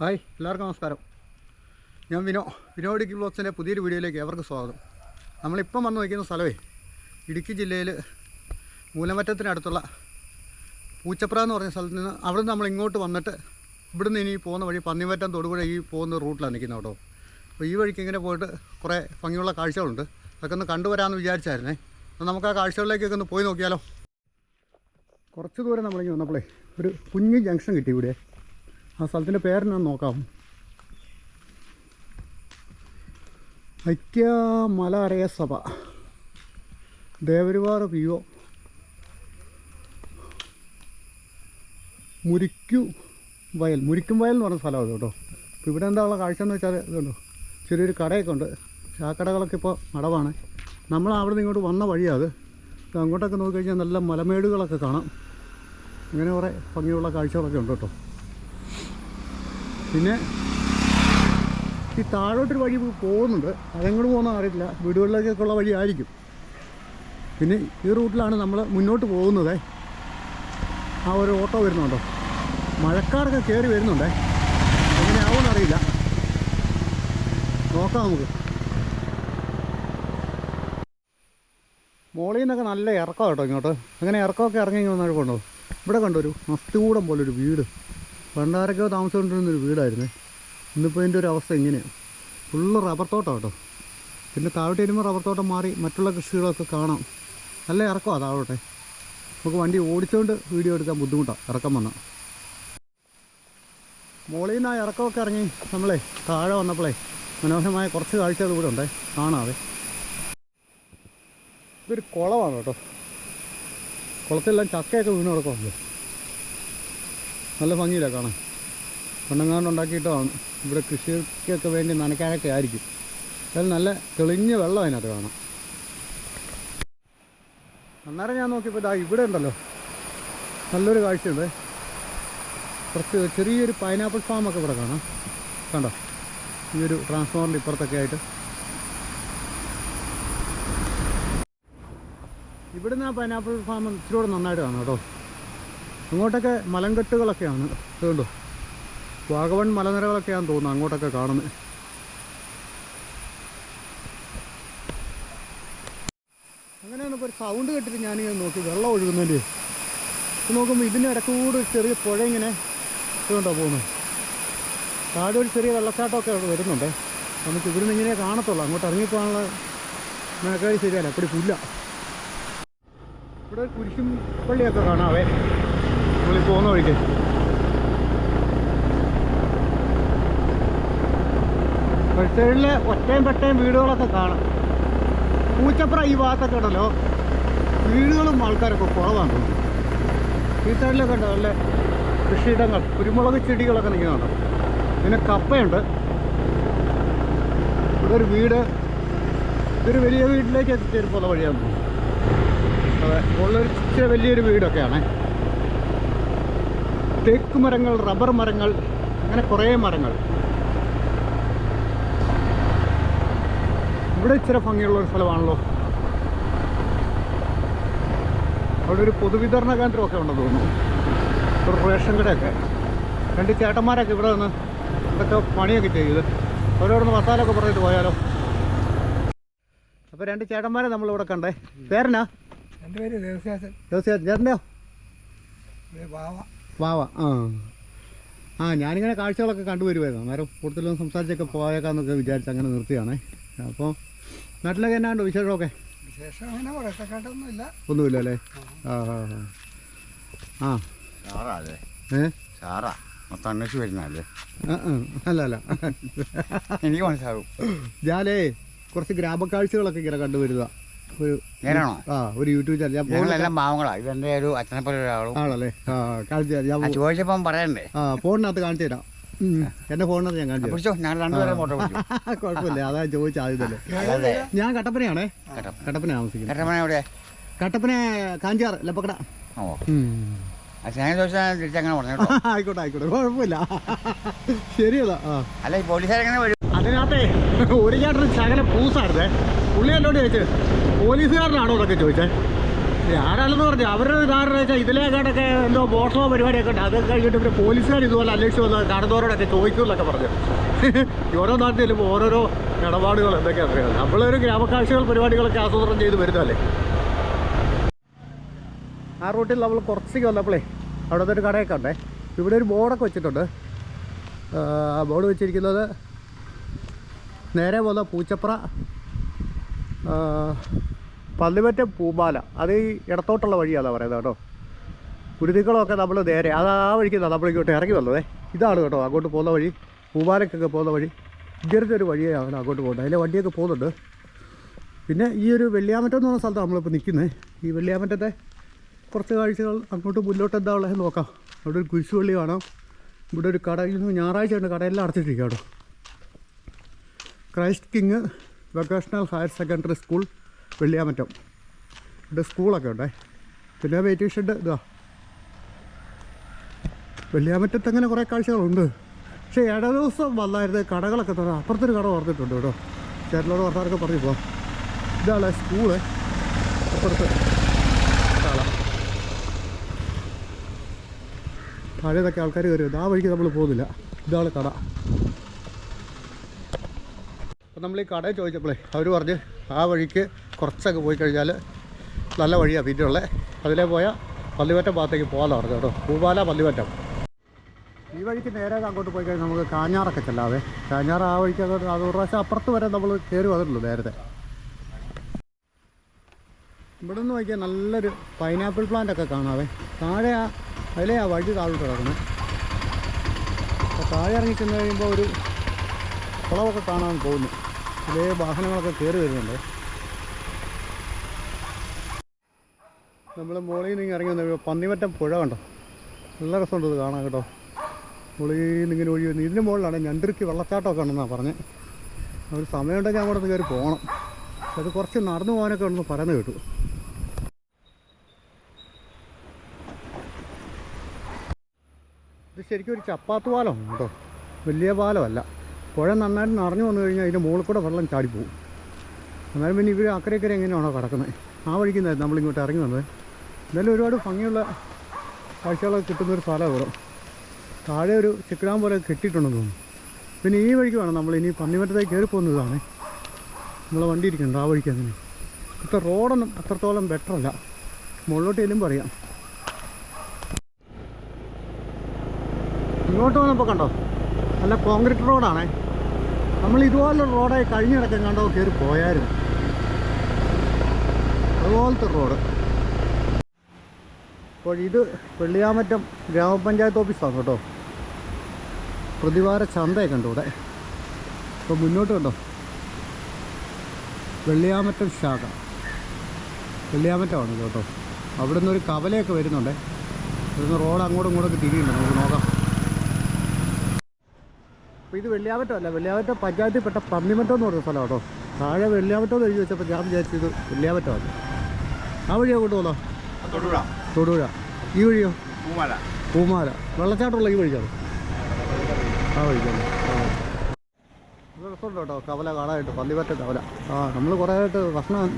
Hi എല്ലാവർക്കും നമസ്കാരം. ഞാൻ വിനോ വിനോഡിക്ക് ബ്ലോഗ്സിന്റെ പുതിയൊരു വീഡിയോയിലേക്ക് അവർക്ക് സ്വാഗതം. നമ്മളിപ്പം വന്ന് വയ്ക്കുന്ന സ്ഥലമേ ഇടുക്കി ജില്ലയിൽ മൂലമറ്റത്തിനടുത്തുള്ള പൂച്ചപ്ര എന്ന് പറഞ്ഞ സ്ഥലത്ത് നിന്ന് അവിടെ നിന്ന് നമ്മൾ ഇങ്ങോട്ട് വന്നിട്ട് നിന്ന് ഇനി പോകുന്ന വഴി പന്നിമറ്റം തൊടുപുഴ ഈ പോകുന്ന റൂട്ടിലാണ് നിൽക്കുന്നത് കേട്ടോ. അപ്പോൾ ഈ വഴിക്ക് ഇങ്ങനെ പോയിട്ട് കുറേ ഭംഗിയുള്ള കാഴ്ചകളുണ്ട്. അതൊക്കെ ഒന്ന് കണ്ടുവരാമെന്ന് വിചാരിച്ചായിരുന്നേ. അപ്പോൾ നമുക്ക് ആ കാഴ്ചകളിലേക്കൊക്കെ ഒന്ന് പോയി നോക്കിയാലോ. കുറച്ച് ദൂരം നമ്മളിങ്ങനെ വന്നപ്പോഴേ ഒരു കുഞ്ഞ് ജംഗ്ഷൻ കിട്ടി ഇവിടെ. ആ സ്ഥലത്തിന്റെ പേരെന്നാ നോക്കാം. ഐക്യ മലയറയ സഭ. ദേവരുവാർ പി ഒ മുരിക്കു വയൽ. മുരിക്കും വയൽ എന്ന് പറഞ്ഞ സ്ഥലമാണ് കേട്ടോ. അപ്പോൾ ഇവിടെ എന്താ ഉള്ള കാഴ്ച എന്ന് വെച്ചാൽ ഇതുണ്ടോ ചെറിയൊരു കടയൊക്കെ ഉണ്ട്. ആ കടകളൊക്കെ ഇപ്പോൾ അടവാണ് നമ്മൾ അവിടെ നിന്ന് ഇങ്ങോട്ട് വന്ന വഴിയാണ് അത്. അങ്ങോട്ടൊക്കെ നോക്കിക്കഴിഞ്ഞാൽ നല്ല മലമേടുകളൊക്കെ കാണാം. അങ്ങനെ കുറേ ഭംഗിയുള്ള കാഴ്ചകളൊക്കെ ഉണ്ട് കേട്ടോ. പിന്നെ ഈ താഴോട്ടൊരു വഴി പോകുന്നുണ്ട്. അതെങ്ങോട്ട് പോകുന്ന അറിയില്ല വീടുകളിലേക്കൊക്കെ ഉള്ള വഴിയായിരിക്കും. പിന്നെ ഈ റൂട്ടിലാണ് നമ്മൾ മുന്നോട്ട് പോകുന്നത്. ആ ഒരു ഓട്ടോ വരുന്നുണ്ടോ? മഴക്കാരൊക്കെ കയറി വരുന്നുണ്ടേ. എങ്ങനെയാവുമെന്ന് അറിയില്ല. നോക്കാം നമുക്ക്. മോളിൽ നിന്നൊക്കെ നല്ല ഇറക്കം കേട്ടോ ഇങ്ങോട്ട്. അങ്ങനെ ഇറക്കമൊക്കെ ഇറങ്ങി ഇങ്ങനെ വന്നപ്പോൾ കൊണ്ടോ ഇവിടെ കണ്ടോ ഒരു മസ്തികൂടം പോലൊരു വീട്. പണ്ടാരൊക്കെ താമസിച്ചുകൊണ്ടിരുന്നൊരു വീടായിരുന്നേ. ഇന്നിപ്പോൾ ഇതിന്റെ ഒരു അവസ്ഥ എങ്ങനെയാണ് ഫുള്ള് റബ്ബർ തോട്ടം കേട്ടോ. പിന്നെ താഴോട്ട് വരുമ്പോൾ റബ്ബർ തോട്ടം മാറി മറ്റുള്ള കൃഷികളൊക്കെ കാണാം. നല്ല ഇറക്കമാണ് താഴോട്ടെ. നമുക്ക് വണ്ടി ഓടിച്ചുകൊണ്ട് വീഡിയോ എടുക്കാൻ ബുദ്ധിമുട്ടാണ് ഇറക്കം വന്നാൽ മുകളിൽ നിന്ന് ആ ഇറക്കമൊക്കെ ഇറങ്ങി നമ്മളെ താഴെ വന്നപ്പോഴേ മനോഹരമായ കുറച്ച് കാഴ്ചകൾ ഇവിടെ ഉണ്ടേ. കാണാതെ ഇതൊരു കുളമാണ് കേട്ടോ. കുളത്തിലെല്ലാം ചക്കയൊക്കെ വീണ് കിടക്കുമല്ലോ നല്ല ഭംഗിയില്ല കാണാൻ. പണ്ടങ്ങാണ്ട് ഉണ്ടാക്കിയിട്ടാണ് ഇവിടെ കൃഷിക്കൊക്കെ വേണ്ടി നനയ്ക്കാനൊക്കെ ആയിരിക്കും. അതിൽ നല്ല തെളിഞ്ഞ വെള്ളം അതിനകത്ത് കാണാം. അന്നേരം ഞാൻ നോക്കിയപ്പോൾ ഇതാ ഇവിടെ ഉണ്ടല്ലോ. നല്ലൊരു കാഴ്ചയുണ്ട്. കുറച്ച് ചെറിയൊരു പൈനാപ്പിൾ ഫാമൊക്കെ ഇവിടെ കാണാം. കണ്ടോ? ഈ ഒരു ട്രാൻസ്ഫോമറിന്റെ ഇപ്പുറത്തൊക്കെ ആയിട്ട്. ഇവിടുന്ന് ആ പൈനാപ്പിൾ ഫാം ഇച്ചിരി കൂടെ നന്നായിട്ട് കാണാം കേട്ടോ. അങ്ങോട്ടൊക്കെ മലങ്കെട്ടുകളൊക്കെയാണ്. അതുകൊണ്ടോ വാഗവൺ മലനിരകളൊക്കെയാണെന്ന് തോന്നുന്നു അങ്ങോട്ടൊക്കെ കാണുന്നത് അങ്ങനെയാണ് ഇപ്പോൾ ഒരു സൗണ്ട് കേട്ടിട്ട് ഞാനിങ്ങനെ നോക്കി. വെള്ളം ഒഴുകുന്നതിന്റെ. നോക്കുമ്പോൾ ഇതിന്റെ ഇടക്കൂടെ ഒരു ചെറിയ പുഴ ഇങ്ങനെ ഇതുകൊണ്ടോ പോകുന്നത് താഴെ ഒരു ചെറിയ വെള്ളച്ചാട്ടമൊക്കെ വരുന്നുണ്ട്. നമുക്ക് ഇവിടുന്ന് ഇങ്ങനെ കാണത്തുള്ളൂ. അങ്ങോട്ട് ഇറങ്ങിപ്പോകാനുള്ള മേക്കാരി ശരിയല്ല. അപ്പടി പുല്ല ഇവിടെ കുരിശും പള്ളിയൊക്കെ കാണാവേ. നമ്മളീ പോകുന്ന വഴിക്ക്. സൈഡിലെ ഒറ്റയും പെട്ടയും വീടുകളൊക്കെ കാണാം. പൂച്ചപ്ര ഈ ഭാഗത്തൊക്കെ ഉണ്ടല്ലോ. വീടുകളും ആൾക്കാരൊക്കെ കുറവാണ് ഈ സൈഡിലൊക്കെ ഉണ്ട് നല്ല കൃഷിയിടങ്ങൾ. കുരുമുളക് ചെടികളൊക്കെ നിൽക്കുന്നുണ്ട്. പിന്നെ കപ്പയുണ്ട്. ഇവിടെ ഒരു വീട്. ഇതൊരു വലിയ വീട്ടിലേക്ക് എത്തിച്ചേരുമ്പോൾ വഴിയാന്ന് വഴിയാണ് അതെ ഉള്ളൊരു വലിയൊരു വീടൊക്കെയാണ്. തേക്ക് മരങ്ങൾ റബ്ബർ മരങ്ങൾ അങ്ങനെ കുറേ മരങ്ങൾ. ഇവിടെ ഇച്ചിരി ഭംഗിയുള്ള ഒരു സ്ഥലമാണല്ലോ. അവിടെ ഒരു പൊതുവിതരണ കേന്ദ്രമൊക്കെ ഉണ്ടെന്ന് തോന്നുന്നു. ഒരു റേഷൻ കടയൊക്കെ. രണ്ട് ചേട്ടന്മാരൊക്കെ ഇവിടെ നിന്ന് ഇതൊക്കെ പണിയൊക്കെ ചെയ്ത് അവരോടൊന്ന് മസാലയൊക്കെ പറഞ്ഞിട്ട് പോയാലോ? അപ്പോൾ രണ്ട് ചേട്ടന്മാരെ നമ്മളിവിടെ കണ്ടേ. പേരനാ എന്റെ പേര് ദേവസ്യാസൻ. ദേവസ്യാസൻ. ചേട്ടന്റെയോ? വാവ. വാവ ആ. ആ ഞാനിങ്ങനെ കാഴ്ചകളൊക്കെ കണ്ടുവരുമായിരുന്നു അന്നേരം കൂടുതലൊന്നും സംസാരിച്ചൊക്കെ പോയേക്കാന്നൊക്കെ വിചാരിച്ച് അങ്ങനെ നിർത്തിയാണേ. അപ്പോൾ നാട്ടിലൊക്കെ എന്നാണ്ട് വിശേഷമൊക്കെ? വിശേഷം അങ്ങനെ ഒന്നുമില്ല അല്ലേ? ആ ആ ആ. ആ. സാറാ അല്ലേ ഏ? സാറാ? മൊത്തം അന്വേഷിച്ച് വരുന്നല്ലേ. അല്ല അല്ല. എനിക്ക് മനസ്സിലാവും. ഞാനേ കുറച്ച് ഗ്രാമക്കാഴ്ചകളൊക്കെ ഇങ്ങനെ കണ്ടുവരുക ഒരു ഞാനാണോ ആ ഒരു യൂട്യൂബ് ചാനൽ. ഞാൻ ഞങ്ങളെല്ലാം പാവങ്ങളാ. ഇതെന്റെ ഒരു അച്ഛനെ പോലെ ഒരാളും. ആണല്ലേ? ആ കാണിച്ചു തരാം. ഞാൻ ആ ചോദിച്ചപ്പം പറയണ്ടേ? ആ ഫോണിനകത്ത് കാണിച്ചു തരാം. ഉം. എന്റെ ഫോണിനകത്ത് ഞാൻ കാണിച്ചു തരാം പിടിച്ചോ? ഞങ്ങൾ രണ്ടുപേരും ഫോട്ടോ പിടിച്ചു? കുഴപ്പമില്ല. അതാ ചോദിച്ച ആദ്യം അതെ. ഞാൻ കട്ടപ്പനയാണേ. കേട്ടോ കട്ടപ്പന താമസിക്കുന്നത്. കട്ടപ്പന എവിടെ കട്ടപ്പന കാഞ്ചാറ് ലപ്പക്കട. ഓ. ഉം. ആ സ്നേഹം ചോദിച്ചാൽ തിരിച്ചങ്ങനെ പറഞ്ഞു കേട്ടോ. ആയിക്കോട്ടെ ആയിക്കോട്ടെ. കുഴപ്പമില്ല. ശരിയതാ ആ. അല്ല ഈ പോലീസുകാരെങ്ങനെ വരും? അതിനകത്തെ ഒരു ചേട്ടൻ ശകല പൂസായിരുന്നേ. പുള്ളി എന്നോട് ചോദിച്ചത് പോലീസുകാരനാണോ? എന്നൊക്കെ ചോദിച്ചേ. ആരാണെന്ന് പറഞ്ഞു അവരുടെ ധാരണ വെച്ചാൽ ഇതിലേക്കാട്ടൊക്കെ എന്തോ ബോട്ടോ പരിപാടിയൊക്കെ ഉണ്ട്. അതൊക്കെ കഴിഞ്ഞിട്ട് പിന്നെ പോലീസുകാർ ഇതുപോലെ അന്വേഷിച്ച് വന്ന് ചോദിക്കും എന്നൊക്കെ പറഞ്ഞു. ഓരോ നാട്ടിലും ഓരോരോ ഇടപാടുകൾ എന്തൊക്കെയാണ് അറിയാം? നമ്മളൊരു ഗ്രാമക്കാഴ്ചകൾ പരിപാടികളൊക്കെ ആസൂത്രണം ചെയ്ത് വരുന്നതല്ലേ? ആ റൂട്ടിൽ നമ്മൾ കുറച്ചേക്ക് വന്നപ്പോഴേ അവിടെ ഒരു കടയൊക്കെ ഉണ്ടേ ഇവിടെ ഒരു ബോർഡൊക്കെ വെച്ചിട്ടുണ്ട്. ബോർഡ് വെച്ചിരിക്കുന്നത് നേരെ പോകുന്ന പൂച്ചപ്ര പള്ളിമറ്റം പൂമ്പാല. അത് ഈ ഇടത്തോട്ടുള്ള വഴിയാണ് പറയുന്നത് കേട്ടോ. കുരുതികളൊക്കെ നമ്മൾ നേരെ അത് ആ വഴിക്ക് നമ്മൾ ഇങ്ങോട്ട് ഇറങ്ങി വന്നതേ. ഇതാണ് കേട്ടോ അങ്ങോട്ട് പോകുന്ന വഴി. പൂമാലക്കൊക്കെ പോകുന്ന വഴി. ഇങ്ങനത്തെ ഒരു വഴിയാണ് അങ്ങോട്ട് പോകുന്നത്. അതിലെ വണ്ടിയൊക്കെ പോകുന്നുണ്ട്. പിന്നെ ഈ ഒരു വെള്ളിയാമറ്റം എന്ന് പറഞ്ഞ സ്ഥലത്താണ് നമ്മളിപ്പോൾ നിൽക്കുന്നത് ഈ വെള്ളിയാമറ്റത്തെ കുറച്ച് കാഴ്ചകൾ അങ്ങോട്ട് മുന്നോട്ട് എന്താ ഉള്ളത് നോക്കാം. അവിടെ ഒരു കുരിശുപള്ളി കാണാം. ഇവിടെ ഒരു കടയിൽ ഞായറാഴ്ച ഉണ്ട് കടയെല്ലാം അടച്ചിട്ടിരിക്കാം കേട്ടോ. Christ King vocational higher secondary school Velliyamattom. ഇവിടെ സ്കൂളൊക്കെ ഉണ്ടേ. പിന്നെ വെയിറ്റിംഗ് ഷെഡ് ഇതാ. വെള്ളിയാമറ്റത്ത് അങ്ങനെ കുറേ കാഴ്ചകളുണ്ട്. പക്ഷേ ഇട ദിവസം വന്നായിരുന്നു കടകളൊക്കെ തന്നെ അപ്പുറത്തൊരു കട ഓർത്തിട്ടുണ്ട് കേട്ടോ. ചേട്ടനോട് വർത്താനൊക്കെ പറഞ്ഞു പോവാം. ഇതാണ് സ്കൂൾ. അപ്പുറത്ത് താഴേതൊക്കെ ആൾക്കാർ കയറി ആ വഴിക്ക് നമ്മൾ പോകുന്നില്ല. ഇതാണ് കട. നമ്മൾ ഈ കടയിൽ ചോദിച്ചപ്പോഴേ അവർ പറഞ്ഞ് ആ വഴിക്ക് കുറച്ചൊക്കെ പോയി കഴിഞ്ഞാൽ നല്ല വഴിയാണ് പിന്നെയുള്ളത് അതിലേ പോയാൽ പള്ളിവറ്റം ഭാഗത്തേക്ക് പോകാമെന്ന് പറഞ്ഞു കേട്ടോ. പൂപാല പള്ളിവറ്റം. ഈ വഴിക്ക് നേരെ അങ്ങോട്ട് പോയി കഴിഞ്ഞാൽ നമുക്ക് കാഞ്ഞാറൊക്കെ ചെല്ലാവേ. കാഞ്ഞാറ് ആ വഴിക്ക് അങ്ങോട്ട് അത് ഒരു പ്രാവശ്യം അപ്പുറത്ത് വരെ നമ്മൾ കയറി വന്നിട്ടുള്ളൂ നേരത്തെ. ഇവിടെ നിന്ന് നോക്കിയാൽ നല്ലൊരു പൈനാപ്പിൾ പ്ലാന്റ് ഒക്കെ കാണാവേ. താഴെ ആ അതിലെ ആ വഴി താഴോട്ട് കിടക്കുന്നത് അപ്പോൾ താഴെ ഇറങ്ങി ചെന്ന് കഴിയുമ്പോൾ ഒരു കുളമൊക്കെ കാണാൻ പോകുന്നു. ഇതേ വാഹനങ്ങളൊക്കെ കയറി വരുന്നുണ്ട്. നമ്മൾ മുകളിൽ നിന്ന് ഇറങ്ങി വന്ന പന്നിമറ്റം പുഴ കണ്ടോ? നല്ല രസമുണ്ട് ഇത് കാണാം കേട്ടോ. മുകളിൽ നിന്ന് ഇങ്ങനെ ഒഴി വരുന്നത് ഇതിന് മുകളിലാണ് ഞണ്ടിരിക്ക് വെള്ളച്ചാട്ടമൊക്കെ ഉണ്ടെന്നാണ് പറഞ്ഞത് ഒരു സമയമുണ്ടെങ്കിൽ അങ്ങോട്ട് കയറി പോകണം അത് കുറച്ച് നടന്നു പോകാനൊക്കെ ഉണ്ടെന്ന് പറയുന്നത് കേട്ടു. ഇത് ശരിക്കും ഒരു ചപ്പാത്ത് പാലമാണ് കേട്ടോ. വലിയ പാലമല്ല. പുഴ നന്നായിട്ട് നിറഞ്ഞു വന്നു കഴിഞ്ഞാൽ അതിന്റെ മുകളിൽ കൂടെ വെള്ളം ചാടിപ്പോവും എന്നാലും പിന്നെ ഇവർ അക്കരക്കര എങ്ങനെയാണോ കിടക്കുന്നത്? ആ വഴിക്ക് നിന്നായിരുന്നു നമ്മളിങ്ങോട്ട് ഇറങ്ങി വന്നത്? എന്നാലും ഒരുപാട് ഭംഗിയുള്ള കാഴ്ചകളൊക്കെ കിട്ടുന്നൊരു സ്ഥലമാണ് ഇവിടെ. താഴെ ഒരു ചിക്കിടാൻ പോലെ കെട്ടിയിട്ടുണ്ടെന്ന് തോന്നുന്നു. പിന്നെ ഈ വഴിക്ക് വേണം നമ്മൾ ഇനി പന്നിമറ്റത്തേക്ക് കയറി പോകുന്നതാണ്. നമ്മളെ വണ്ടി ഇരിക്കുന്നുണ്ട് ആ വഴിക്ക് അങ്ങനെ ഇപ്പം റോഡൊന്നും അത്രത്തോളം ബെറ്റർ അല്ല. മുകളിലോട്ട് ചെല്ലുമ്പോൾ അറിയാം. ഇങ്ങോട്ട് വന്നപ്പോൾ കണ്ടോ? നല്ല കോൺക്രീറ്റ് റോഡാണേ നമ്മൾ ഇതുപോലുള്ള റോഡായി കഴിഞ്ഞിടക്കം കണ്ടോ കയറി പോയായിരുന്നു. അതുപോലത്തെ റോഡ്. അപ്പോൾ ഇത് വെള്ളിയാമറ്റം ഗ്രാമപഞ്ചായത്ത് ഓഫീസാണ് കേട്ടോ. പ്രതിവാര ചന്തയൊക്കെ ഉണ്ട് ഇവിടെ. അപ്പോൾ മുന്നോട്ട് കണ്ടോ? വെള്ളിയാമറ്റം ശാഖ. വെള്ളിയാമറ്റമാണ് കേട്ടോ. അവിടെ നിന്നൊരു കവലയൊക്കെ വരുന്നുണ്ടേ. ഇവിടുന്ന് റോഡ് അങ്ങോട്ടും ഇങ്ങോട്ടൊക്കെ തിരിയുന്നുണ്ട്. നമുക്ക് നോക്കാം. അപ്പോൾ ഇത് വെള്ളിയാമറ്റം അല്ല വെള്ളിയാമറ്റം പഞ്ചായത്തിൽപ്പെട്ട പന്നിമറ്റം എന്ന് പറഞ്ഞ സ്ഥലം കേട്ടോ. താഴെ വെള്ളിയാമറ്റം എന്ന് എഴുതി വെച്ചപ്പോൾ ഞാൻ വിചാരിച്ചത് വെള്ളിയാമറ്റമാണ് ആ വഴിയോ കൊണ്ടുപോകാം തൊടുപുഴ. തൊടുപുഴ. ഈ വഴിയോ? പൂമാല. പൂമാല. വെള്ളച്ചാട്ടമുള്ള ഈ വഴിക്കാണ് ആ വഴിക്കാണ് ആ. ഇത് രസമുണ്ട് കേട്ടോ കവല കാണാനായിട്ട് പള്ളിപ്പറ്റ കവല. ആ നമ്മൾ കുറേ ആയിട്ട് ഭക്ഷണം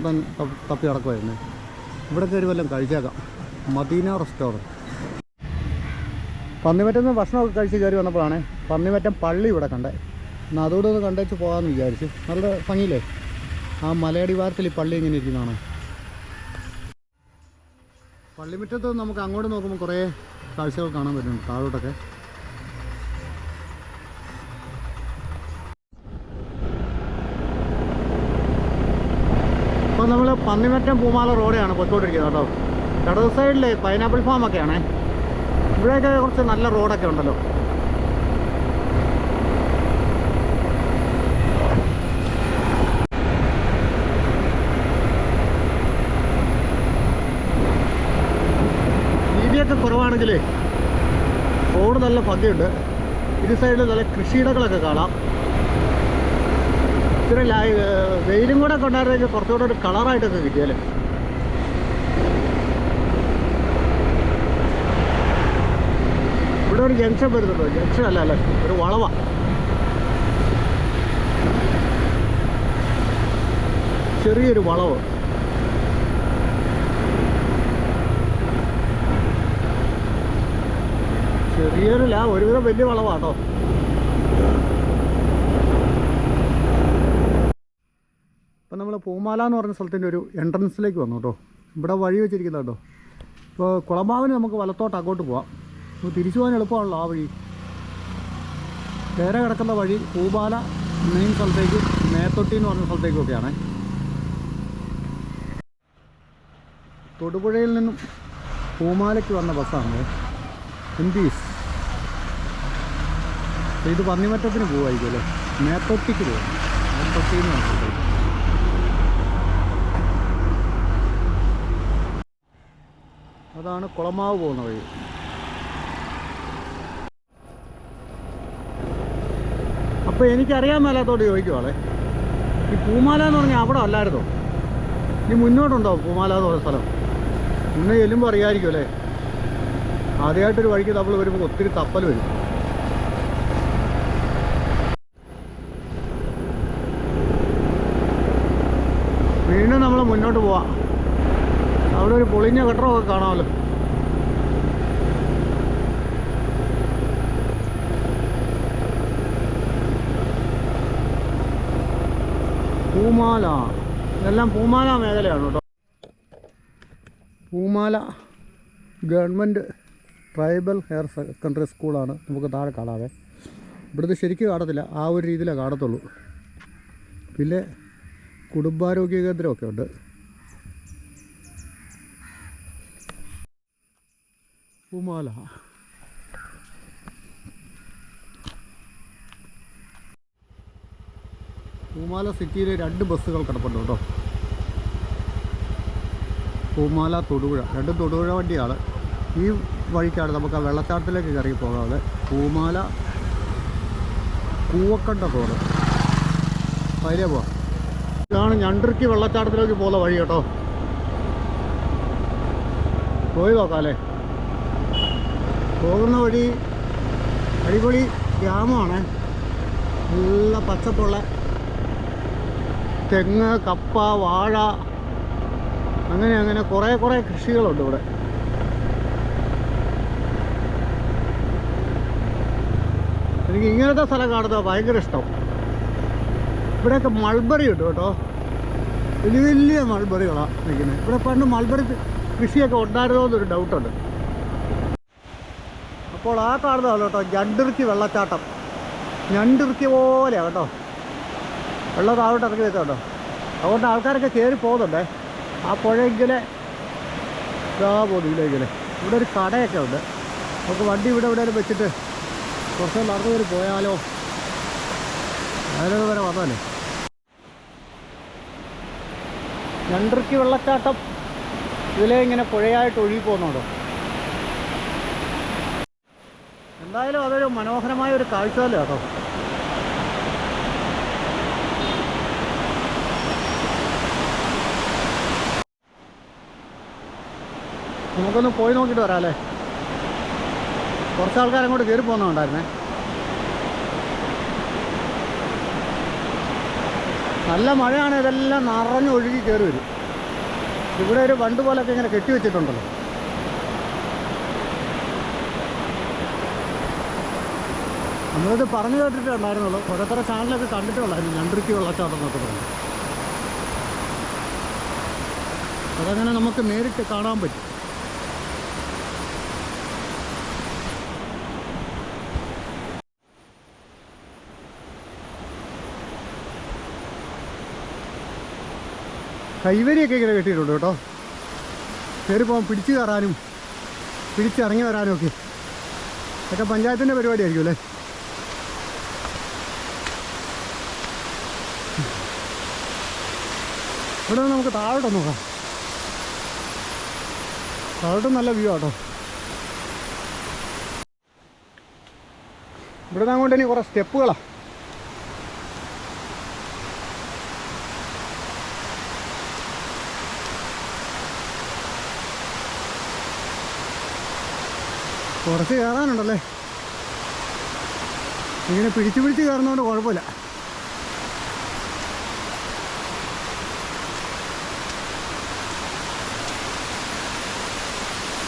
തപ്പി- നടക്കുമായിരുന്നു ഇവിടെ കയറി വല്ലതും കഴിച്ചേക്കാം. Medina restaurant. പന്നിമറ്റം നിന്ന് ഭക്ഷണമൊക്കെ കഴിച്ച് കയറി വന്നപ്പോഴാണ് പന്നിമറ്റം പള്ളി ഇവിടെ കണ്ടേ. എന്നാൽ അതുകൂടെ ഒന്ന് കണ്ടേച്ച് പോകാമെന്ന് വിചാരിച്ചു. നല്ല ഭംഗിയില്ലേ? ആ മലയടിവാരത്തിൽ ഈ പള്ളി ഇങ്ങനെ ഇരിക്കുന്നതാണ്? പള്ളിമുറ്റത്ത് നമുക്ക് അങ്ങോട്ട് നോക്കുമ്പോൾ കുറേ കാഴ്ചകൾ കാണാൻ പറ്റുന്നു താഴോട്ടൊക്കെ. അപ്പോൾ നമ്മൾ പന്നിമറ്റം പൂമാല റോഡാണ് പൊയ്ക്കോട്ടിരിക്കുന്നത് കേട്ടോ. ഇടത് സൈഡിൽ പൈനാപ്പിൾ ഫാമൊക്കെയാണേ. ഇവിടെയൊക്കെ കുറച്ച് നല്ല റോഡൊക്കെ ഉണ്ടല്ലോ. വീതിയൊക്കെ കുറവാണെങ്കിലേ റോഡ് നല്ല ഭംഗിയുണ്ട്. ഇരു സൈഡിൽ നല്ല കൃഷിയിടങ്ങളൊക്കെ കാണാം. ഇത്ര ലൈ വെയിലും കൂടെ കൊണ്ടായിരുന്നെങ്കിൽ കുറച്ചുകൂടെ ഒരു കളറായിട്ടൊക്കെ കിട്ടിയല്ലേ ഇവിടെ ഒരു ജംഗ്ഷൻ വരുന്നുണ്ട്. ജംഗ്ഷൻ അല്ല അല്ലേ ഒരു വളവ. ചെറിയൊരു വളവ്. ചെറിയൊരു ലാ ഒരുവിധം വലിയ വളവാട്ടോ. ഇപ്പം നമ്മൾ പൂമാല എന്ന് പറഞ്ഞ സ്ഥലത്തിന്റെ ഒരു എൻട്രൻസിലേക്ക് വന്നു കേട്ടോ ഇവിടെ വഴി വെച്ചിരിക്കുന്നത് കേട്ടോ ഇപ്പോൾ കുളമാവിന് നമുക്ക് വലത്തോട്ട് അങ്ങോട്ട് പോവാം. അപ്പോൾ തിരിച്ചു പോകാൻ എളുപ്പമാണല്ലോ ആ വഴി. പേര കിടക്കുന്ന വഴി പൂമാല മെയിൻ സ്ഥലത്തേക്ക് മേത്തൊട്ടി എന്ന് പറഞ്ഞ സ്ഥലത്തേക്കൊക്കെയാണ് തൊടുപുഴയിൽ നിന്നും പൂമാലയ്ക്ക് വന്ന ബസ്സാണ്. എംപീസ് ഇത് പന്നിമറ്റത്തിന് പോവായിരിക്കും അല്ലേ? മേത്തൊട്ടിക്ക് പോകും മേത്തൊട്ടി എന്ന് പറഞ്ഞ അതാണ് കുളമാവ് പോകുന്ന വഴി. അപ്പോൾ എനിക്കറിയാൻ മേലാത്തോട് ചോദിക്കുവാളെ ഈ പൂമാല എന്ന് പറഞ്ഞാൽ അവിടെ അല്ലായിരുന്നോ? ഇനി മുന്നോട്ടുണ്ടോ പൂമാല എന്ന് പറഞ്ഞ സ്ഥലം? മുന്നേ ചെല്ലുമ്പോൾ അറിയാമായിരിക്കും അല്ലേ? ആദ്യമായിട്ടൊരു വഴിക്ക് നമ്മൾ വരുമ്പോൾ ഒത്തിരി തപ്പൽ വരും വീണ്ടും നമ്മൾ മുന്നോട്ട് പോവാം. അവിടെ ഒരു പൊളിഞ്ഞ കെട്ടറമൊക്കെ കാണാമല്ലോ. പൂമാല. ഇതെല്ലാം പൂമാല മേഖലയാണ് കേട്ടോ. പൂമാല ഗവൺമെന്റ് ട്രൈബൽ ഹയർ സെക്കൻഡറി സ്കൂളാണ്. നമുക്ക് താഴെ കാണാവേ. ഇവിടുത്തെ ശരിക്കും കാണത്തില്ല. ആ ഒരു രീതിയിലേ കാണത്തുള്ളൂ. പിന്നെ കുടുംബാരോഗ്യ കേന്ദ്രമൊക്കെ ഉണ്ട്. പൂമാല പൂമാല സിറ്റിയിൽ രണ്ട് ബസ്സുകൾ കിടപ്പുണ്ട് കേട്ടോ. പൂമാല തൊടുപുഴ. രണ്ട് തൊടുപുഴ വണ്ടിയാണ്. ഈ വഴിക്കാണ് നമുക്ക് ആ വെള്ളച്ചാട്ടത്തിലേക്ക് കയറി പോകാതെ പൂമാല കൂവക്കണ്ട റോഡ് അതിലേ പോവാം. ഇതാണ് ഞണ്ടിർക്കി വെള്ളച്ചാട്ടത്തിലേക്ക് പോകുന്ന വഴി കേട്ടോ. പോയി നോക്കാം അല്ലേ? പോകുന്ന വഴി അടിപൊളി ഗ്രാമമാണ്. നല്ല പച്ചപ്പുള്ള തെങ്ങ് കപ്പ വാഴ അങ്ങനെ അങ്ങനെ കുറേ കുറേ കൃഷികളുണ്ട് ഇവിടെ. എനിക്ക് ഇങ്ങനത്തെ സ്ഥലം കാണുന്നത് ഭയങ്കര ഇഷ്ടം. ഇവിടെയൊക്കെ മൾബറി ഉണ്ട് കേട്ടോ. വലിയ വലിയ മൾബറികളാണ് നിൽക്കുന്നത്. ഇവിടെ പണ്ട് മൾബറി കൃഷിയൊക്കെ ഉണ്ടായിരുന്നോ എന്നൊരു ഡൗട്ടുണ്ട് അപ്പോൾ ആ കാണുന്നതാണ് കേട്ടോ? ഞണ്ടിറുക്കി വെള്ളച്ചാട്ടം. ഞണ്ടിറുക്കി പോലെയാണ് കേട്ടോ. വെള്ളം താഴോട്ട് ഇറങ്ങി വെച്ചോട്ടോ അതുകൊണ്ട് ആൾക്കാരൊക്കെ കയറി പോകുന്നുണ്ടേ. ആ പുഴയെങ്കിലെ ഇതാ പോകുന്നു ഇങ്ങനെ ഇവിടെ ഒരു കടയൊക്കെ ഉണ്ട്. നമുക്ക് വണ്ടി ഇവിടെ ഇവിടെ വെച്ചിട്ട് കുറച്ച് നടന്നു കയറി പോയാലോ. അതിനൊക്കെ വരെ വന്നല്ലേ ഞണ്ടിറുക്കി വെള്ളച്ചാട്ടം ഇതിലെ ഇങ്ങനെ പുഴയായിട്ട് ഒഴുകി പോകുന്നുണ്ടോ. എന്തായാലും അതൊരു മനോഹരമായ ഒരു കാഴ്ച അല്ലേ കേട്ടോ? നമുക്കൊന്ന് പോയി നോക്കിയിട്ട് വരാം അല്ലേ കുറച്ച് ആൾക്കാർ അങ്ങോട്ട് കയറി പോകുന്നുണ്ടായിരുന്നേ നല്ല മഴയാണ് ഇതെല്ലാം നിറഞ്ഞൊഴുകി കയറി വരും. ഇവിടെ ഒരു വണ്ട് പോലൊക്കെ ഇങ്ങനെ കെട്ടി വെച്ചിട്ടുണ്ടല്ലോ. നമ്മളിത് പറഞ്ഞു കേട്ടിട്ടേ ഉണ്ടായിരുന്നുള്ളൂ. ഓരോരുത്തരുടെ ചാനലൊക്കെ കണ്ടിട്ടേ ഉള്ളായിരുന്നു ഞണ്ടിരിക്ക് വെള്ളച്ചാട്ടം എന്നൊക്കെ പറഞ്ഞു. അതങ്ങനെ നമുക്ക് നേരിട്ട് കാണാൻ പറ്റും. കൈവരിയൊക്കെ ഇങ്ങനെ കെട്ടിയിട്ടുണ്ട് കേട്ടോ. കയറി പോകാൻ പിടിച്ചു കയറാനും പിടിച്ചിറങ്ങി വരാനും ഒക്കെ. ഇതൊക്കെ പഞ്ചായത്തിന്റെ പരിപാടിയായിരിക്കും അല്ലേ? ഇവിടെ നമുക്ക് താഴോട്ട് നോക്കാം. താഴോട്ട് നല്ല വ്യൂ ആട്ടോ. ഇവിടെ നിന്ന് അങ്ങോട്ട് ഇനി കുറേ സ്റ്റെപ്പുകളാണ് കുറച്ച് കയറാനുണ്ടല്ലേ? ഇങ്ങനെ പിടിച്ച് പിടിച്ച് കയറുന്നതുകൊണ്ട് കുഴപ്പമില്ല.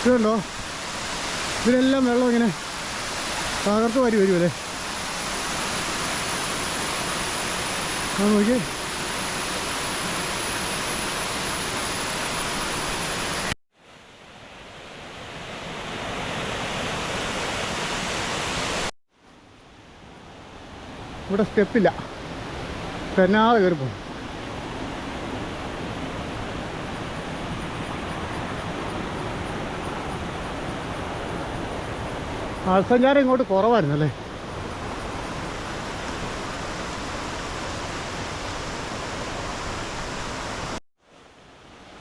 ഇതുണ്ടോ? ഇതിലെല്ലാം വെള്ളം ഇങ്ങനെ തകർത്ത് വരി വരുമല്ലേ ആ നോക്കി ഇവിടെ സ്റ്റെപ്പില്ല തെന്നാതെ കയറിപ്പോ ആൾസഞ്ചാരം ഇങ്ങോട്ട് കുറവായിരുന്നല്ലേ?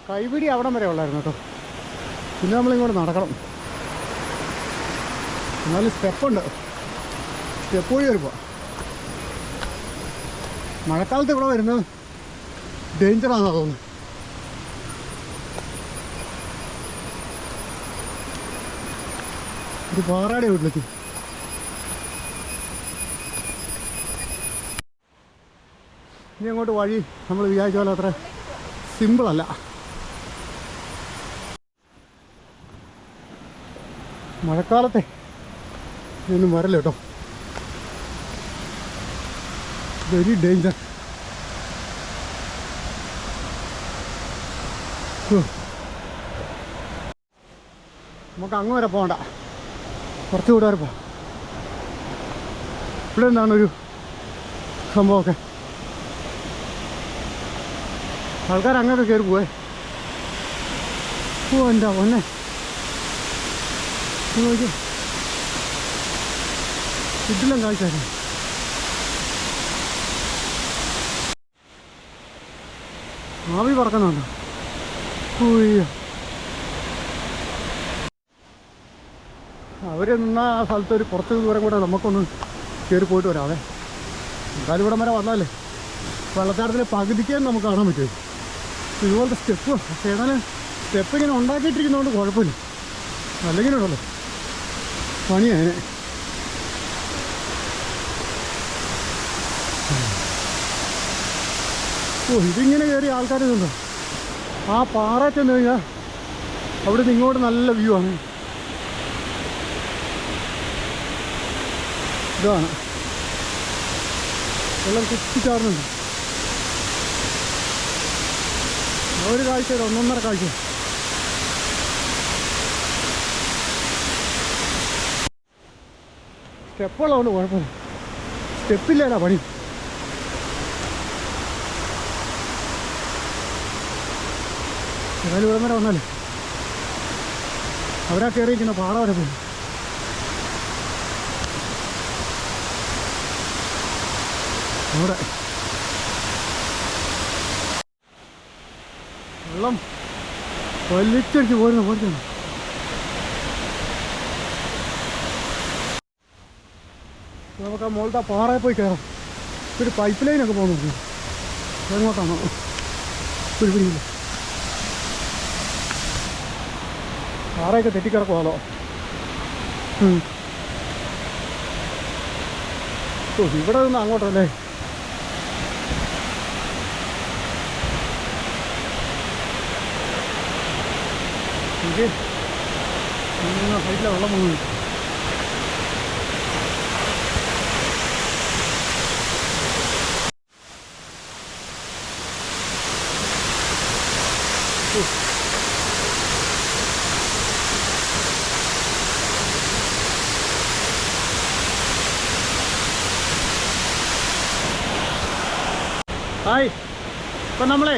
കൈപിടി അവിടം വരെ ഉള്ളായിരുന്നു കേട്ടോ. പിന്നെ നമ്മളിങ്ങോട്ട് നടക്കണം. എന്നാലും സ്റ്റെപ്പുണ്ട് സ്റ്റെപ്പ് വഴി വരുമ്പോൾ മഴക്കാലത്ത് ഇവിടെ വരുന്നത് ഡേഞ്ചറാണെന്നാണ് തോന്നുന്നത്. ഒരു പാറാടെ വീട്ടിലെത്തി. ഇനി അങ്ങോട്ട് വഴി നമ്മൾ വിചാരിച്ച പോലെ അത്ര സിമ്പിളല്ല മഴക്കാലത്തെ ഇതൊന്നും വരല്ല കേട്ടോ. വെരി ഡേഞ്ചർ നമുക്ക് അങ്ങ് വരെ പോകണ്ട. കുറച്ച് കൂടെ വരെ ഇവിടെ എന്താണ് ഒരു സംഭവമൊക്കെ? ആൾക്കാർ അങ്ങോട്ട് കയറി പോവേ. ഓ എന്താ ഒന്നെ ഇതിലും കാഴ്ച ആവി പറക്കുന്നുണ്ടോ ഉയ്യോ അവർ നിന്ന ആ സ്ഥലത്ത് ഒരു കുറച്ച് ദൂരം കൂടെ നമുക്കൊന്ന് കയറി പോയിട്ട് വരാമേ എന്തായാലും ഇവിടെ വരെ വന്നാലേ. വെള്ളത്താടത്തിൽ പകുതിക്കേ നമുക്ക് കാണാൻ പറ്റും. ഇതുപോലത്തെ സ്റ്റെപ്പ് പക്ഷേ ഏതായാലും സ്റ്റെപ്പ് ഇങ്ങനെ ഉണ്ടാക്കിയിട്ടിരിക്കുന്നതുകൊണ്ട് കുഴപ്പമില്ല. അല്ലെങ്കിൽ ഉണ്ടല്ലോ. പണിയാണ് ഓ ഇതിങ്ങനെ കയറി ആൾക്കാർ നിന്നു? ആ പാറ ചെന്ന് കഴിഞ്ഞാൽ അവിടെ നിന്ന് ഇങ്ങോട്ട് നല്ല വ്യൂ ആണ്. ഇതാണ്. വെള്ളം കുത്തിച്ചാറുന്നുണ്ട്. ഒരു കാഴ്ച ഒന്നൊന്നര കാഴ്ച. സ്റ്റെപ്പുള്ളതുകൊണ്ട് കുഴപ്പമില്ല. സ്റ്റെപ്പില്ലാ പണി. ഏതായാലും ഇവിടം വരെ വന്നാലേ. അവരാ കയറിയിരിക്കുന്ന പാറ വരെ പോയി. അവിടെ. വെള്ളം. വലിച്ചടിച്ച് പോരുന്നു പോരുന്നു. നമുക്ക് ആ മുകളിലത്തെ പാറയിൽ പോയി കയറാം. ഒരു പൈപ്പ് ലൈനൊക്കെ പോകുന്നുണ്ട് എങ്ങോട്ടാണോ പിടി പിടിയില്ല. പാറയൊക്കെ. ഓ ഇവിടെ നിന്ന് അങ്ങോട്ടല്ലേ? എനിക്ക് സൈറ്റിലെ വെള്ളം പോകുന്നു ഹായ്. ഇപ്പം നമ്മളെ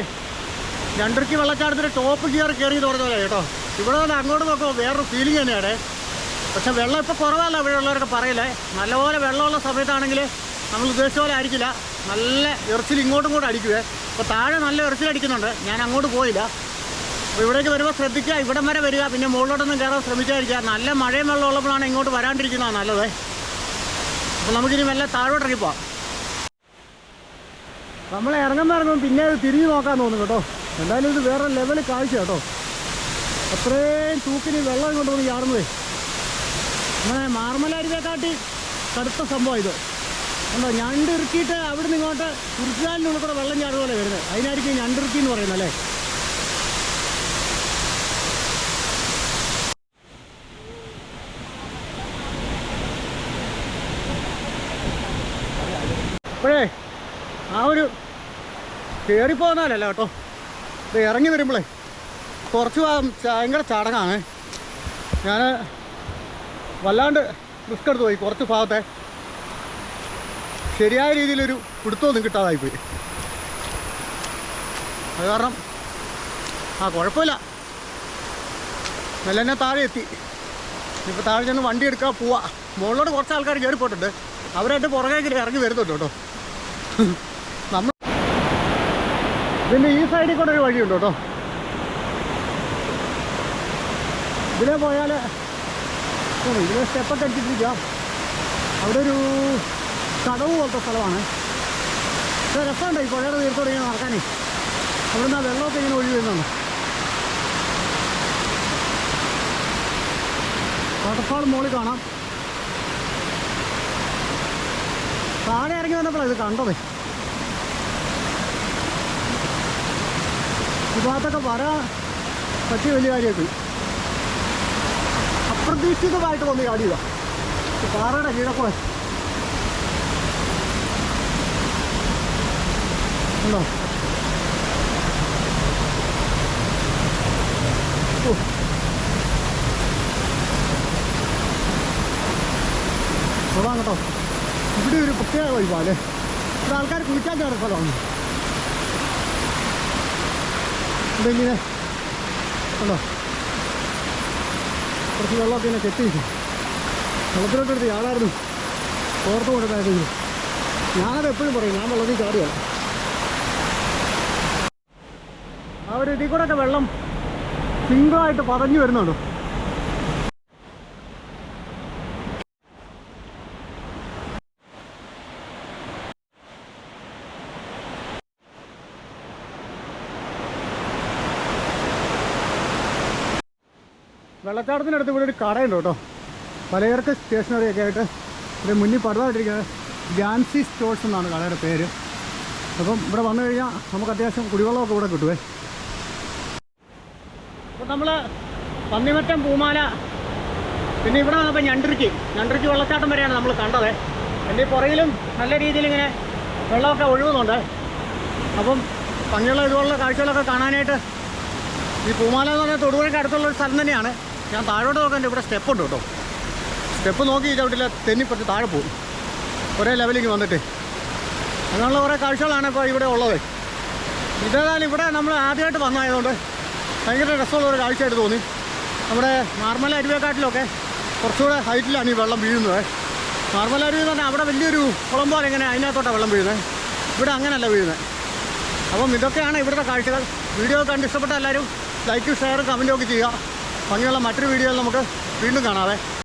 രണ്ടരയ്ക്ക് വെള്ളച്ചാട്ടത്തിന്റെ ടോപ്പ് ഗിയർ കയറി എന്ന് കേട്ടോ. ഇവിടെ നിന്ന് അങ്ങോട്ട് നോക്കുമ്പോൾ വേറൊരു ഫീലിംഗ് തന്നെയാണ്. പക്ഷെ വെള്ളം ഇപ്പോൾ കുറവല്ല ഇവിടെ ഉള്ളവരൊക്കെ പറയില്ലേ. നല്ലപോലെ വെള്ളമുള്ള സമയത്താണെങ്കിൽ നമ്മൾ ഉദ്ദേശിച്ച പോലെ ആയിരിക്കില്ല. നല്ല ഇറച്ചിൽ ഇങ്ങോട്ടും കൂടെ അടിക്കുവേ. അപ്പോൾ താഴെ നല്ല എറിച്ചിൽ അടിക്കുന്നുണ്ട്. ഞാൻ അങ്ങോട്ട് പോയില്ല. അപ്പോൾ ഇവിടേക്ക് വരുമ്പോൾ ശ്രദ്ധിക്കുക ഇവിടം വരെ വരിക. പിന്നെ മുകളിലോട്ടൊന്നും കയറാൻ ശ്രമിക്കാതിരിക്കുക. നല്ല മഴയും വെള്ളം ഉള്ളപ്പോഴാണ് ഇങ്ങോട്ട് വരാണ്ടിരിക്കുന്നത് നല്ലത്. അപ്പോൾ നമുക്കിനി മെല്ലെ താഴോട്ട് ഇറങ്ങി പോവാം. നമ്മൾ ഇറങ്ങുമ്പോൾ ഇറങ്ങും പിന്നെ തിരിഞ്ഞു നോക്കാൻ തോന്നും കേട്ടോ. എന്തായാലും ഇത് വേറെ ലെവൽ കാഴ്ച കേട്ടോ. അത്രയും തൂക്കിന് വെള്ളം ഇങ്ങോട്ട് വന്ന് ചാടുന്നതേ. അങ്ങനെ മാർമലരുവേക്കാട്ടി കടുത്ത സംഭവം ഇത്. എന്താ ഞണ്ടിറുക്കിയിട്ട് അവിടെ നിന്ന് ഇങ്ങോട്ട് കുരുക്കാലിനുള്ളിൽ കൂടെ വെള്ളം ചാടുന്ന പോലെ വരുന്നത്. അതിനായിരിക്കും ഞണ്ടിറുക്കി എന്ന് പറയുന്നത് അല്ലേ? അപ്പോഴേ ആ ഒരു കയറിപ്പോകുന്നാലല്ല കേട്ടോ? ഇറങ്ങി വരുമ്പോഴേ കുറച്ച് ഭയങ്കര ചടങ്ങാണ്. ഞാൻ വല്ലാണ്ട് റിസ്ക് എടുത്ത് പോയി കുറച്ച് ഭാഗത്തെ. ശരിയായ രീതിയിലൊരു പിടുത്തമൊന്നും കിട്ടാതായിപ്പോയി അത് കാരണം ആ കുഴപ്പമില്ല. മെല്ലന്നെ താഴെ എത്തി. ഇപ്പോൾ താഴെ ചെന്ന് വണ്ടി എടുക്കാൻ പോവാ. മുകളിലോട്ട് കുറച്ച് ആൾക്കാർ കയറി പോയിട്ടുണ്ട് അവരായിട്ട് പുറകേക്ക് ഇറങ്ങി വരുന്നുണ്ട് കേട്ടോ. നമ്മൾ ഇതിന്റെ ഈ സൈഡിൽ കൂടെ ഒരു വഴിയുണ്ട് കേട്ടോ. ഇതിലെ പോയാൽ ഇതിലെ സ്റ്റെപ്പൊക്കെ അടിച്ചിട്ടിരിക്കാം അവിടെ ഒരു കടവ് പോലത്തെ സ്ഥലമാണ്. രസമുണ്ട്. ഈ പുഴയുടെ തീർത്തോടെ ഇങ്ങനെ നടക്കാനേ. അവിടുന്ന് ആ വെള്ളമൊക്കെ ഇങ്ങനെ ഒഴിവ് വരുന്നുണ്ട്. വാട്ടർഫാൾ മോളിൽ കാണാം. താഴെ ഇറങ്ങി വന്നപ്പോഴാണ് ഇത് കണ്ടത്. ഈ ഭാഗത്തൊക്കെ വരാൻ പറ്റിയ വലിയ കാര്യമായിട്ട്. അപ്രതീക്ഷിതമായിട്ട് വന്ന് ചാടിയതാ. ഈ പാറയുടെ കീഴക്കൂടെ ഉണ്ടോ. കൊള്ളാം കേട്ടോ. ഇവിടെ ഒരു പ്രത്യേക വഴിപാല്ലേ ഇവിടെ ആൾക്കാർ കുളിക്കാൻ കയറുന്ന സ്ഥലമാണ്. ഇതെങ്ങനെ? കണ്ടോ കുറച്ച് വെള്ളമൊക്കെ ഇങ്ങനെ കെട്ടിയിരിക്കും വെള്ളത്തിലോട്ട് എടുത്ത് ചാടായിരുന്നു ഓർത്ത് കൊടുക്കായിരുന്നു ഞാനത് എപ്പോഴും പറയും ഞാൻ വെള്ളത്തിൽ ചാടുകയാണ്. ആ ഒരു ഇതിൽ കൂടെയൊക്കെ വെള്ളം സിംഗിളായിട്ട് പതഞ്ഞു വരുന്നുണ്ടോ. വെള്ളച്ചാട്ടത്തിനടുത്ത് ഇവിടെ ഒരു കടയുണ്ട് കേട്ടോ. പലചരക്ക് സ്റ്റേഷനറി ഒക്കെ ആയിട്ട് ഇവിടെ മുന്നിൽ പടുതായിട്ടിരിക്കുന്നത് ഗാൻസി സ്റ്റോഴ്സ് എന്നാണ് കടയുടെ പേര്. അപ്പം ഇവിടെ വന്നു കഴിഞ്ഞാൽ നമുക്ക് അത്യാവശ്യം കുടിവെള്ളമൊക്കെ ഇവിടെ കിട്ടുവേ. അപ്പം നമ്മൾ പന്നിമറ്റം പൂമാല പിന്നെ ഇവിടെ വന്നപ്പോൾ ഞണ്ടിരിക്ക്. ഞണ്ടിരിക്ക് വെള്ളച്ചാട്ടം വരെയാണ് നമ്മൾ കണ്ടത്. എന്റെ പുറകിലും നല്ല രീതിയിൽ ഇങ്ങനെ വെള്ളമൊക്കെ ഒഴുകുന്നുണ്ട്. അപ്പം ഭംഗിയുള്ള ഇതുപോലുള്ള കാഴ്ചകളൊക്കെ കാണാനായിട്ട് ഈ പൂമാല എന്ന് പറഞ്ഞാൽ തൊടുപുഴയ്ക്ക് അടുത്തുള്ള ഒരു സ്ഥലം തന്നെയാണ്. ഞാൻ താഴോട്ട് നോക്കാൻ ഇവിടെ സ്റ്റെപ്പ് ഉണ്ട് കേട്ടോ. സ്റ്റെപ്പ് നോക്കി ചവിട്ടില്ല തെന്നിപ്പറ്റി താഴെ പോകും. ഒരേ ലെവലിലേക്ക് വന്നിട്ട്. അങ്ങനെയുള്ള കുറേ കാഴ്ചകളാണ് ഇപ്പോൾ ഇവിടെ ഉള്ളത്. ഇതേതായാലും ഇവിടെ നമ്മൾ ആദ്യമായിട്ട് വന്നതായതുകൊണ്ട് ഭയങ്കര രസമുള്ള ഒരു കാഴ്ചയായിട്ട് തോന്നി. നമ്മുടെ മാർമല അരുവേക്കാട്ടിലൊക്കെ കുറച്ചുകൂടെ ഹൈറ്റിലാണ് ഈ വെള്ളം വീഴുന്നത്. മാർമല അരുവി എന്ന് പറഞ്ഞാൽ അവിടെ വലിയൊരു കുളം പോലെ ഇങ്ങനെ അതിനകത്തോട്ടാണ് വെള്ളം വീഴുന്നത്. ഇവിടെ അങ്ങനെയല്ല വീഴുന്നത്. അപ്പം ഇതൊക്കെയാണ് ഇവിടുത്തെ കാഴ്ചകൾ. വീഡിയോ കണ്ട് ഇഷ്ടപ്പെട്ട എല്ലാവരും ലൈക്കും ഷെയറും കമന്റും ഒക്കെ ചെയ്യുക. ഭംഗിയുള്ള മറ്റൊരു വീഡിയോയിൽ നമുക്ക് വീണ്ടും കാണാവേ.